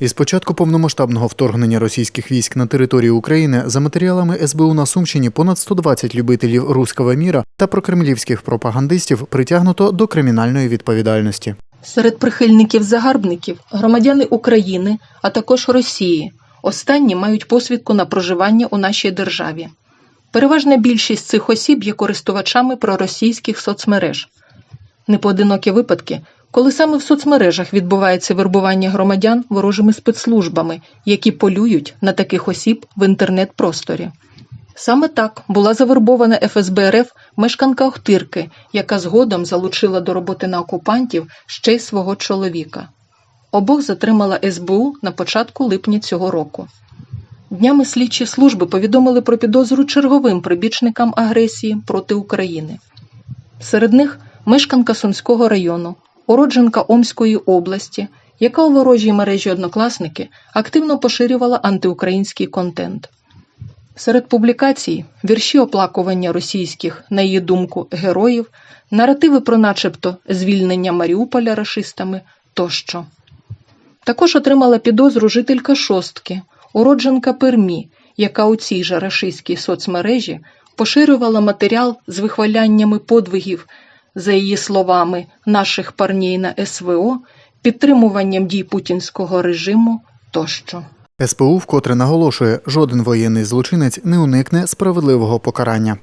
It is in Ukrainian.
Із початку повномасштабного вторгнення російських військ на територію України за матеріалами СБУ на Сумщині понад 120 любителів руського міра та прокремлівських пропагандистів притягнуто до кримінальної відповідальності. Серед прихильників загарбників громадяни України, а також Росії. Останні мають посвідку на проживання у нашій державі. Переважна більшість цих осіб є користувачами проросійських соцмереж. Непоодинокі випадки, коли саме в соцмережах відбувається вербування громадян ворожими спецслужбами, які полюють на таких осіб в інтернет-просторі. Саме так була завербована ФСБ РФ мешканка Охтирки, яка згодом залучила до роботи на окупантів ще й свого чоловіка. Обох затримала СБУ на початку липня цього року. Днями слідчі служби повідомили про підозру черговим прибічникам агресії проти України. Серед них мешканка Сумського району, уродженка Омської області, яка у ворожій мережі однокласники активно поширювала антиукраїнський контент. Серед публікацій вірші оплакування російських, на її думку, героїв, наративи про начебто звільнення Маріуполя рашистами тощо. Також отримала підозру жителька шостки, уродженка Пермі, яка у цій же рашистській соцмережі поширювала матеріал з вихваляннями подвигів, за її словами, наших парній на СВО, підтримуванням дій путінського режиму тощо. СПУ вкотре наголошує, жоден воєнний злочинець не уникне справедливого покарання.